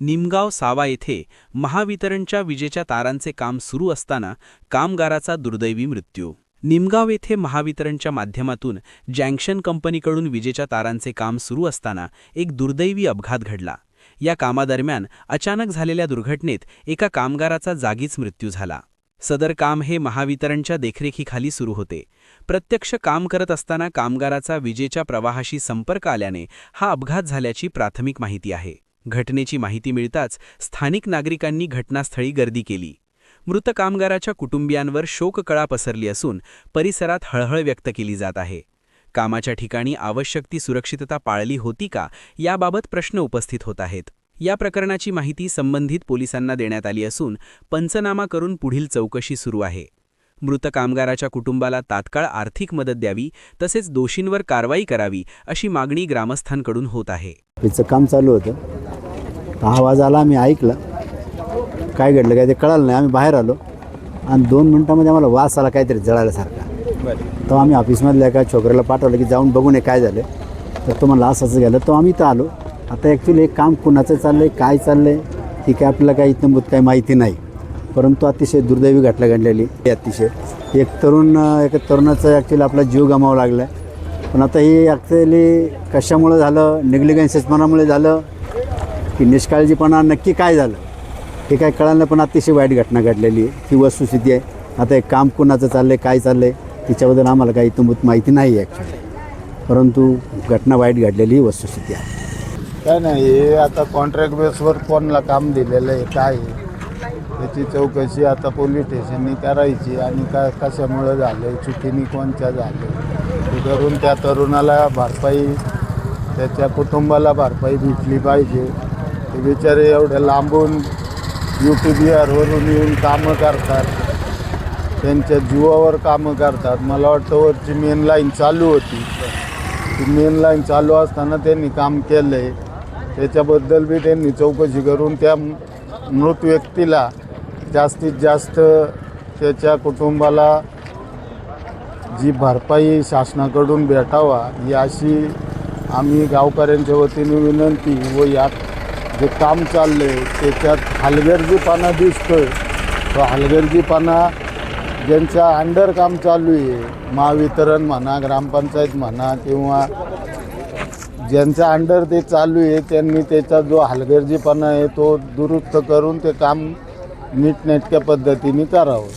निमगाव सावा येथे महावितरणच्या विजेच्या तारांचे काम सुरू असताना कामगाराचा दुर्दैवी मृत्यू. निमगाव येथे महावितरणच्या माध्यमातून जँक्शन कंपनीकडून विजेच्या तारांचे काम सुरू असताना एक दुर्दैवी अपघात घडला. या कामादरम्यान अचानक झालेल्या दुर्घटनेत एका कामगाराचा जागीच मृत्यू झाला. सदर काम हे महावितरणच्या देखरेखीखाली सुरू होते. प्रत्यक्ष काम करत असताना कामगाराचा विजेच्या प्रवाहाशी संपर्क आल्याने हा अपघात झाल्याची प्राथमिक माहिती आहे. घटनेची माहिती मिळताच स्थानिक नागरिकांनी घटनास्थळी गर्दी केली. मृत कामगाराच्या कुटुंबियांवर शोककळा पसरली असून परिसरात हळहळ व्यक्त केली जात आहे. कामाच्या ठिकाणी आवश्यक ती सुरक्षितता पाळली होती का याबाबत प्रश्न उपस्थित होत आहेत. या प्रकरणाची माहिती संबंधित पोलिसांना देण्यात आली असून पंचनामा करून पुढील चौकशी सुरू आहे. मृत कामगाराच्या कुटुंबाला तात्काळ आर्थिक मदत द्यावी तसेच दोषींवर कारवाई करावी अशी मागणी ग्रामस्थांकडून होत आहे. तिचं काम चालू होतं. आवाज आला आम्ही ऐकला. काय घडलं काय ते कळालं नाही. आम्ही बाहेर आलो. आणि दोन मिनटामध्ये आम्हाला वास आला काहीतरी जळाल्यासारखा. तर आम्ही ऑफिसमधल्या एका छोकऱ्याला पाठवलं की जाऊन बघून हे काय झालं. तर तो म्हणला असंच गेलं तो आम्ही तर आलो. आता ॲक्च्युली एक काम कुणाचं चाललं आहे काय चाललं आहे ही काय आपल्याला काही इतंभूत काही माहिती नाही. परंतु अतिशय दुर्दैवी घटना घडलेली ही अतिशय. एक तरुण एका तरुणाचा ॲक्च्युली आपला जीव गमावा लागला आहे पण आता ही ॲक्च्युली कशामुळं झालं? निग्लिगन्सेसपणामुळे झालं? की निष्काळजीपणा नक्की काय झालं? हे काय कळालं पण अतिशय वाईट घटना घडलेली आहे. ही वस्तुस्थिती आहे. आता एक काम कुणाचं चाललं आहे काय चाललं आहे तिच्याबद्दल आम्हाला काही इतंभूत माहिती नाही आहे ॲक्च्युली परंतु घटना वाईट घडलेली ही वस्तुस्थिती आहे. काय नाही हे आता कॉन्ट्रॅक्ट बेसवर कोणला काम दिलेलं आहे काय आहे त्याची चौकशी आता पोलीस स्टेशननी करायची आणि का कशामुळं झालं चुकीने कोणच्या झालं ते करून त्या तरुणाला भरपाई त्याच्या कुटुंबाला भरपाई भेटली पाहिजे. ते बिचारे एवढ्या लांबून यू येऊन कामं करतात. त्यांच्या जीवावर कामं करतात. मला वाटतं वरची मेन लाईन चालू होती. ती मेन लाईन चालू असताना त्यांनी काम केलं आहे त्याच्याबद्दल बी त्यांनी चौकशी करून त्या मृत व्यक्तीला जास्तीत जास्त त्याच्या कुटुंबाला जी भरपाई शासनाकडून भेटावा ही अशी आम्ही गावकऱ्यांच्या वतीने विनंती व यात जे काम चाललं आहे त्याच्यात हलगर्जीपणा दिसतोय. तो हलगर्जीपणा ज्यांच्या अंडर काम चालू आहे महावितरण म्हणा ग्रामपंचायत म्हणा किंवा ज्यांच्या अंडर ते चालू आहे त्यांनी त्याचा जो हलगर्जीपणा आहे तो दुरुस्त करून ते काम नीटनेटक्या पद्धतीने करावं.